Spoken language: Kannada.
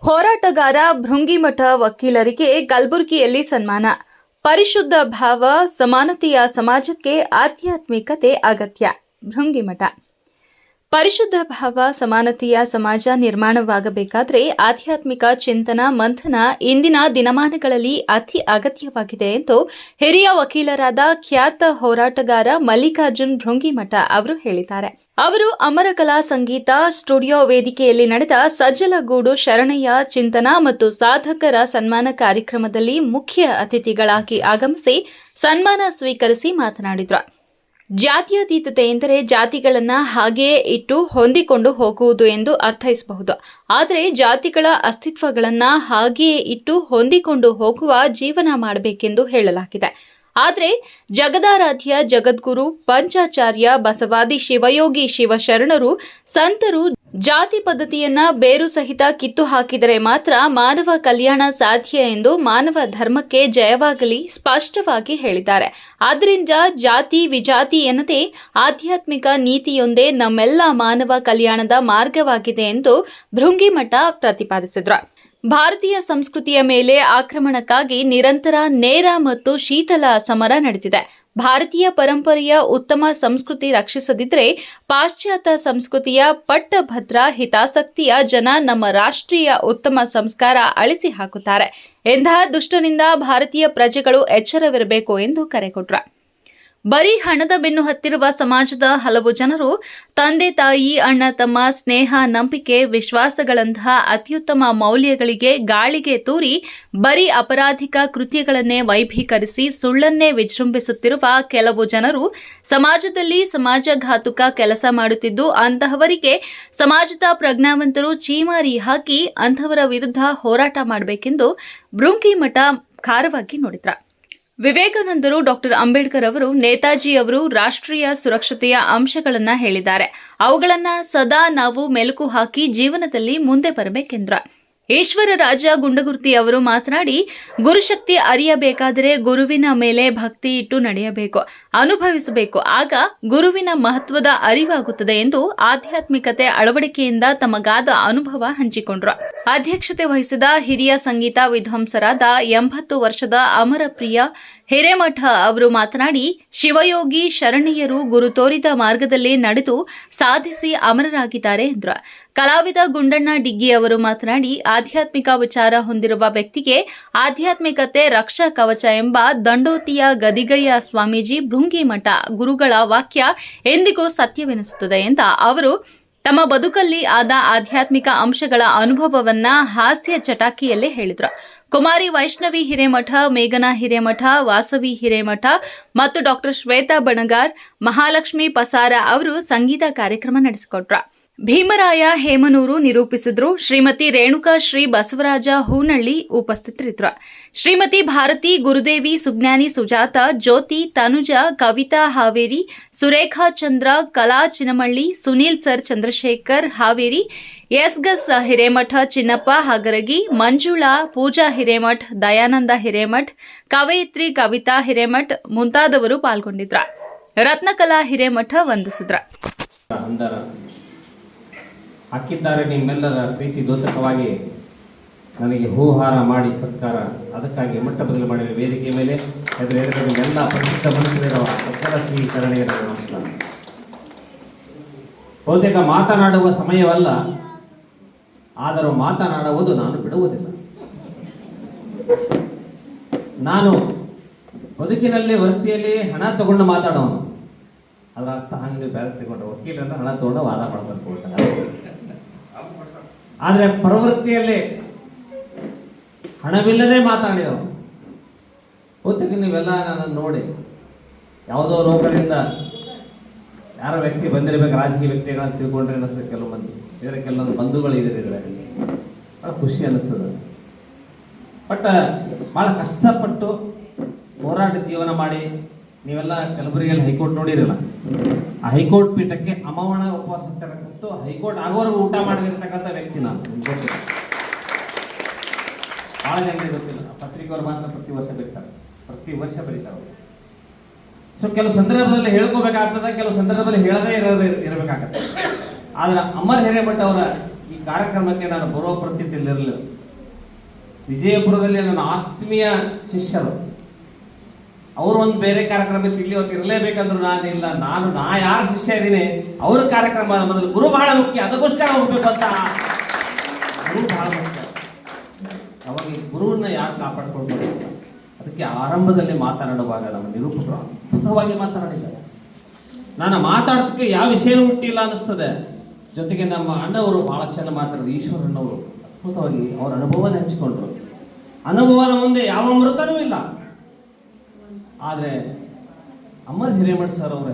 ಹೋರಾಟಗಾರ ಭೃಂಗಿಮಠ ವಕೀಲರಿಗೆ ಕಲಬುರಗಿಯಲ್ಲಿ ಸನ್ಮಾನ. ಪರಿಶುದ್ಧ ಭಾವ ಸಮಾನತೆಯ ಸಮಾಜಕ್ಕೆ ಆಧ್ಯಾತ್ಮಿಕತೆ ಅಗತ್ಯ. ಭೃಂಗಿಮಠ ಪರಿಶುದ್ಧ ಭಾವ, ಸಮಾನತೆಯ ಸಮಾಜ ನಿರ್ಮಾಣವಾಗಬೇಕಾದರೆ ಆಧ್ಯಾತ್ಮಿಕ ಚಿಂತನ, ಮಂಥನ ಇಂದಿನ ದಿನಮಾನಗಳಲ್ಲಿ ಅತಿ ಅಗತ್ಯವಾಗಿದೆ ಎಂದು ಹಿರಿಯ ವಕೀಲರಾದ ಖ್ಯಾತ ಹೋರಾಟಗಾರ ಮಲ್ಲಿಕಾರ್ಜುನ್ ಭೃಂಗಿಮಠ ಅವರು ಹೇಳಿದ್ದಾರೆ. ಅವರು ಅಮರಕಲಾ ಸಂಗೀತ ಸ್ಟುಡಿಯೋ ವೇದಿಕೆಯಲ್ಲಿ ನಡೆದ ಸಜ್ಜಲಗೂಡು ಶರಣಯ್ಯ ಚಿಂತನ ಮತ್ತು ಸಾಧಕರ ಸನ್ಮಾನ ಕಾರ್ಯಕ್ರಮದಲ್ಲಿ ಮುಖ್ಯ ಅತಿಥಿಗಳಾಗಿ ಆಗಮಿಸಿ ಸನ್ಮಾನ ಸ್ವೀಕರಿಸಿ ಮಾತನಾಡಿದರು. ಜಾತ್ಯತೀತತೆ ಎಂದರೆ ಜಾತಿಗಳನ್ನು ಹಾಗೆಯೇ ಇಟ್ಟು ಹೊಂದಿಕೊಂಡು ಹೋಗುವುದು ಎಂದು ಅರ್ಥೈಸಬಹುದು. ಆದರೆ ಜಾತಿಗಳ ಅಸ್ತಿತ್ವಗಳನ್ನ ಹಾಗೆಯೇ ಇಟ್ಟು ಹೊಂದಿಕೊಂಡು ಹೋಗುವ ಜೀವನ ಮಾಡಬೇಕೆಂದು ಹೇಳಲಾಗಿದೆ. ಆದರೆ ಜಗದಾರಾಧ್ಯ, ಜಗದ್ಗುರು, ಪಂಚಾಚಾರ್ಯ, ಬಸವಾದಿ, ಶಿವಯೋಗಿ, ಶಿವಶರಣರು, ಸಂತರು ಜಾತಿ ಪದ್ಧತಿಯನ್ನ ಬೇರು ಸಹಿತ ಕಿತ್ತು ಹಾಕಿದರೆ ಮಾತ್ರ ಮಾನವ ಕಲ್ಯಾಣ ಸಾಧ್ಯ ಎಂದು ಮಾನವ ಧರ್ಮಕ್ಕೆ ಜಯವಾಗಲಿ ಸ್ಪಷ್ಟವಾಗಿ ಹೇಳಿದ್ದಾರೆ. ಆದ್ದರಿಂದ ಜಾತಿ ವಿಜಾತಿ ಎನ್ನದೇ ಆಧ್ಯಾತ್ಮಿಕ ನೀತಿಯೊಂದೇ ನಮ್ಮೆಲ್ಲ ಮಾನವ ಕಲ್ಯಾಣದ ಮಾರ್ಗವಾಗಿದೆ ಎಂದು ಭೃಂಗಿಮಠ ಪ್ರತಿಪಾದಿಸಿದರು. ಭಾರತೀಯ ಸಂಸ್ಕೃತಿಯ ಮೇಲೆ ಆಕ್ರಮಣಕ್ಕಾಗಿ ನಿರಂತರ ನೇರ ಮತ್ತು ಶೀತಲ ಸಮರ ನಡೆದಿದೆ. ಭಾರತೀಯ ಪರಂಪರೆಯ ಉತ್ತಮ ಸಂಸ್ಕೃತಿ ರಕ್ಷಿಸದಿದ್ರೆ ಪಾಶ್ಚಾತ್ಯ ಸಂಸ್ಕೃತಿಯ ಪಟ್ಟಭದ್ರ ಹಿತಾಸಕ್ತಿಯ ಜನ ನಮ್ಮ ರಾಷ್ಟ್ರೀಯ ಉತ್ತಮ ಸಂಸ್ಕಾರ ಅಳಿಸಿ ಹಾಕುತ್ತಾರೆ. ಎಂತಹ ದುಷ್ಟನಿಂದ ಭಾರತೀಯ ಪ್ರಜೆಗಳು ಎಚ್ಚರವಿರಬೇಕು ಎಂದು ಕರೆ ಕೊಟ್ರು. ಬರೀ ಹಣದ ಬೆನ್ನು ಹತ್ತಿರುವ ಸಮಾಜದ ಹಲವು ಜನರು ತಂದೆ ತಾಯಿ ಅಣ್ಣ ತಮ್ಮ ಸ್ನೇಹ ನಂಬಿಕೆ ವಿಶ್ವಾಸಗಳಂತಹ ಅತ್ಯುತ್ತಮ ಮೌಲ್ಯಗಳಿಗೆ ಗಾಳಿಗೆ ತೂರಿ ಬರೀ ಅಪರಾಧಿಕ ಕೃತ್ಯಗಳನ್ನೇ ವೈಭೀಕರಿಸಿ ಸುಳ್ಳನ್ನೇ ವಿಜೃಂಭಿಸುತ್ತಿರುವ ಕೆಲವು ಜನರು ಸಮಾಜದಲ್ಲಿ ಸಮಾಜಘಾತುಕ ಕೆಲಸ ಮಾಡುತ್ತಿದ್ದು, ಅಂತಹವರಿಗೆ ಸಮಾಜದ ಪ್ರಜ್ಞಾವಂತರು ಚೀಮಾರಿ ಹಾಕಿ ಅಂತಹವರ ವಿರುದ್ಧ ಹೋರಾಟ ಮಾಡಬೇಕೆಂದು ಬೃಂಕಿಮಠ ಖಾರವಾಗಿ ನೋಡಿದ್ರ. ವಿವೇಕಾನಂದರು ಡಾಕ್ಟರ್ ಅಂಬೇಡ್ಕರ್ ಅವರು ನೇತಾಜಿ ಅವರು ರಾಷ್ಟ್ರೀಯ ಸುರಕ್ಷತೆಯ ಅಂಶಗಳನ್ನ ಹೇಳಿದ್ದಾರೆ. ಅವುಗಳನ್ನ ಸದಾ ನಾವು ಮೆಲುಕು ಹಾಕಿ ಜೀವನದಲ್ಲಿ ಮುಂದೆ ಬರಬೇಕೆಂದ್ರ. ಈಶ್ವರ ರಾಜ ಗುಂಡಗುರ್ತಿ ಅವರು ಮಾತನಾಡಿ ಗುರುಶಕ್ತಿ ಅರಿಯಬೇಕಾದರೆ ಗುರುವಿನ ಮೇಲೆ ಭಕ್ತಿ ಇಟ್ಟು ನಡೆಯಬೇಕು, ಅನುಭವಿಸಬೇಕು. ಆಗ ಗುರುವಿನ ಮಹತ್ವದ ಅರಿವಾಗುತ್ತದೆ ಎಂದು ಆಧ್ಯಾತ್ಮಿಕತೆ ಅಳವಡಿಕೆಯಿಂದ ತಮಗಾದ ಅನುಭವ ಹಂಚಿಕೊಂಡ್ರು. ಅಧ್ಯಕ್ಷತೆ ವಹಿಸಿದ ಹಿರಿಯ ಸಂಗೀತ ವಿದ್ವಾಂಸರಾದ ಎಂಬತ್ತು ವರ್ಷದ ಅಮರಪ್ರಿಯ ಹಿರೇಮಠ ಅವರು ಮಾತನಾಡಿ, ಶಿವಯೋಗಿ ಶರಣೀಯರು ಗುರು ತೋರಿದ ಮಾರ್ಗದಲ್ಲಿ ನಡೆದು ಸಾಧಿಸಿ ಅಮರರಾಗಿದ್ದಾರೆ ಎಂದರು. ಕಲಾವಿದ ಗುಂಡಣ್ಣ ಡಿಗ್ಗಿ ಅವರು ಮಾತನಾಡಿ, ಆಧ್ಯಾತ್ಮಿಕ ವಿಚಾರ ಹೊಂದಿರುವ ವ್ಯಕ್ತಿಗೆ ಆಧ್ಯಾತ್ಮಿಕತೆ ರಕ್ಷಾ ಕವಚ ಎಂಬ ದಂಡೋತಿಯ ಗದಿಗಯ್ಯ ಸ್ವಾಮೀಜಿ ಭೃಂಗಿ ಮಠ ಗುರುಗಳ ವಾಕ್ಯ ಎಂದಿಗೂ ಸತ್ಯವೆನಿಸುತ್ತದೆ ಎಂದ ಅವರು ತಮ್ಮ ಬದುಕಲ್ಲಿ ಆದ ಆಧ್ಯಾತ್ಮಿಕ ಅಂಶಗಳ ಅನುಭವವನ್ನ ಹಾಸ್ಯ ಚಟಾಕಿಯಲ್ಲೇ ಹೇಳಿದ್ರು. ಕುಮಾರಿ ವೈಷ್ಣವಿ ಹಿರೇಮಠ, ಮೇಘನಾ ಹಿರೇಮಠ, ವಾಸವಿ ಹಿರೇಮಠ ಮತ್ತು ಡಾಕ್ಟರ್ ಶ್ವೇತಾ ಬಣಗಾರ್, ಮಹಾಲಕ್ಷ್ಮಿ ಪಸಾರ ಅವರು ಸಂಗೀತ ಕಾರ್ಯಕ್ರಮ ನಡೆಸಿಕೊಟ್ರ. ಭೀಮರಾಯ ಹೇಮನೂರು ನಿರೂಪಿಸಿದ್ರು. ಶ್ರೀಮತಿ ರೇಣುಕಾ ಶ್ರೀ ಬಸವರಾಜ ಹೂನಳ್ಳಿ ಉಪಸ್ಥಿತರಿದ್ರು. ಶ್ರೀಮತಿ ಭಾರತಿ, ಗುರುದೇವಿ, ಸುಜ್ಞಾನಿ, ಸುಜಾತ, ಜ್ಯೋತಿ, ತನುಜ, ಕವಿತಾ ಹಾವೇರಿ, ಸುರೇಖಾ ಚಂದ್ರ, ಕಲಾ ಚಿನಮಳ್ಳಿ ಸುನೀಲ್ ಸರ್ ಚಂದ್ರಶೇಖರ್ ಹಾವೇರಿ ಎಸ್ಗಸ್ ಹಿರೇಮಠ ಚಿನ್ನಪ್ಪ ಹಗರಗಿ, ಮಂಜುಳಾ, ಪೂಜಾ ಹಿರೇಮಠ್, ದಯಾನಂದ ಹಿರೇಮಠ್, ಕವಯಿತ್ರಿ ಕವಿತಾ ಹಿರೇಮಠ್ ಮುಂತಾದವರು ಪಾಲ್ಗೊಂಡಿದ್ರ. ರತ್ನಕಲಾ ಹಿರೇಮಠ ವಂದಿಸಿದ್ರ. ಹಾಕಿದ್ದಾರೆ ನಿಮ್ಮೆಲ್ಲರ ಪ್ರೀತಿ ದೋತಕವಾಗಿ ನನಗೆ ಹೂಹಾರ ಮಾಡಿ ಸರ್ಕಾರ ಅದಕ್ಕಾಗಿ ಮಟ್ಟ ಬದಲು ಮಾಡಿದ ವೇದಿಕೆ ಮೇಲೆ ಅದರ ನಿಮ್ಮೆಲ್ಲ ಪ್ರಸಿದ್ಧ ಮನುಷ್ಯರಿರುವ ಸತ್ಯದ ಶ್ರೀ ಶರಣೆಯರ ನಮಸ್ಕಾರ ಬಹುತೇಕ ಮಾತನಾಡುವ ಸಮಯವಲ್ಲ, ಆದರೂ ಮಾತನಾಡುವುದು ನಾನು ಬಿಡುವುದಿಲ್ಲ. ನಾನು ಬದುಕಿನಲ್ಲಿ, ವೃತ್ತಿಯಲ್ಲಿ ಹಣ ತಗೊಂಡು ಮಾತಾಡೋನು. ಅದರ ಅರ್ಥ ಹಂಗೆ ಬ್ಯಾಲೆನ್ಸ್ ತಗೊಂಡ್ರೆ ವಕೀಲರನ್ನ ಹಣ ತಗೊಂಡು ವಾದ ಮಾಡ್ಕೊಂಡು ಕೊಡ್ತಾರೆ. ಆದರೆ ಪ್ರವೃತ್ತಿಯಲ್ಲಿ ಹಣವಿಲ್ಲದೆ ಮಾತಾಡಿದವು ಬಹುತೇಕ ನೀವೆಲ್ಲ ನನ್ನನ್ನು ನೋಡಿ, ಯಾವುದೋ ರೋಗದಿಂದ ಯಾರೋ ವ್ಯಕ್ತಿ ಬಂದಿರಬೇಕು, ರಾಜಕೀಯ ವ್ಯಕ್ತಿಗಳನ್ನ ತಿಳ್ಕೊಂಡ್ರೆ ಅನಿಸ್ತದೆ ಕೆಲವು ಮಂದಿ. ಇದರ ಕೆಲವೊಂದು ಬಂಧುಗಳು ಇದರಲ್ಲಿ. ಭಾಳ ಖುಷಿ ಅನ್ನಿಸ್ತದೆ. ಬಟ್ ಭಾಳ ಕಷ್ಟಪಟ್ಟು ಹೋರಾಟ ಜೀವನ ಮಾಡಿ ನೀವೆಲ್ಲ ಕಲಬುರಗಿಯಲ್ಲಿ ಹೈಕೋರ್ಟ್ ನೋಡಿರಲ್ಲ, ಆ ಹೈಕೋರ್ಟ್ ಪೀಠಕ್ಕೆ ಅಮಾವಣ ಉಪವಾಸ ಕೊಟ್ಟು ಹೈಕೋರ್ಟ್ ಆಗೋರು ಊಟ ಮಾಡದಿರ್ತಕ್ಕಂಥ ವ್ಯಕ್ತಿ ನಾನು. ಭಾಳ ಜನರಿಗೆ ಗೊತ್ತಿಲ್ಲ ಪತ್ರಿಕೆಯವರು ಮಾತ್ರ ಪ್ರತಿ ವರ್ಷ ಬರೀತಾರೆ ಪ್ರತಿ ವರ್ಷ ಬರೀತಾರೆ. ಸೊ ಕೆಲವು ಸಂದರ್ಭದಲ್ಲಿ ಹೇಳ್ಕೋಬೇಕಾಗ್ತದೆ, ಕೆಲವು ಸಂದರ್ಭದಲ್ಲಿ ಹೇಳದೇ ಇರೋದೇ ಇರಬೇಕಾಗತ್ತೆ ಆದ್ರೆ ಅಮರ್ ಹಿರೇಮಠ ಅವರ ಈ ಕಾರ್ಯಕ್ರಮಕ್ಕೆ ನಾನು ಬರುವ ಪರಿಸ್ಥಿತಿಯಲ್ಲಿರಲಿಲ್ಲ ವಿಜಯಪುರದಲ್ಲಿ ನನ್ನ ಆತ್ಮೀಯ ಶಿಷ್ಯರು ಅವರು ಒಂದು ಬೇರೆ ಕಾರ್ಯಕ್ರಮಕ್ಕೆ ಇಲ್ಲಿ ಅವತ್ತು ಇರಲೇಬೇಕಂದ್ರು ನಾನು ಇಲ್ಲ, ನಾನು, ನಾ ಯಾರು ಶಿಷ್ಯ ಇದ್ದೀನಿ ಅವ್ರ ಕಾರ್ಯಕ್ರಮ ಮೊದಲು ಗುರು ಬಹಳ ಮುಖ್ಯ, ಅದಕ್ಕೋಸ್ಕರ ಹೋಗ್ಬೇಕು ಅಂತ. ಗುರು ಬಹಳ ಮುಖ್ಯ. ಅವಾಗ ಗುರುವನ್ನ ಯಾರು ಕಾಪಾಡ್ಕೊಳ್ಬೋದು ಅಂತ. ಅದಕ್ಕೆ ಆರಂಭದಲ್ಲಿ ಮಾತನಾಡುವಾಗ ನಮ್ಮ ನಿರೂಪಕರು ಅದ್ಭುತವಾಗಿ ಮಾತನಾಡಿದ್ದಾರೆ. ನಾನು ಮಾತಾಡೋದಕ್ಕೆ ಯಾವ ವಿಷಯನೂ ಹುಟ್ಟಿಲ್ಲ ಅನ್ನಿಸ್ತದೆ. ಜೊತೆಗೆ ನಮ್ಮ ಅಣ್ಣವರು ಬಹಳ ಚೆನ್ನಾಗಿ ಮಾತಾಡಿದ್ರು, ಈಶ್ವರಣ್ಣವರು. ಅದ್ಭುತವಾಗಿ ಅವ್ರ ಅನುಭವನ ಹಂಚಿಕೊಂಡ್ರು. ಅನುಭವದ ಮುಂದೆ ಯಾವ ಮೃತನೂ ಇಲ್ಲ. ಆದರೆ ಅಮರ್ ಹಿರೇಮಠ್ ಸರ್ ಅವರ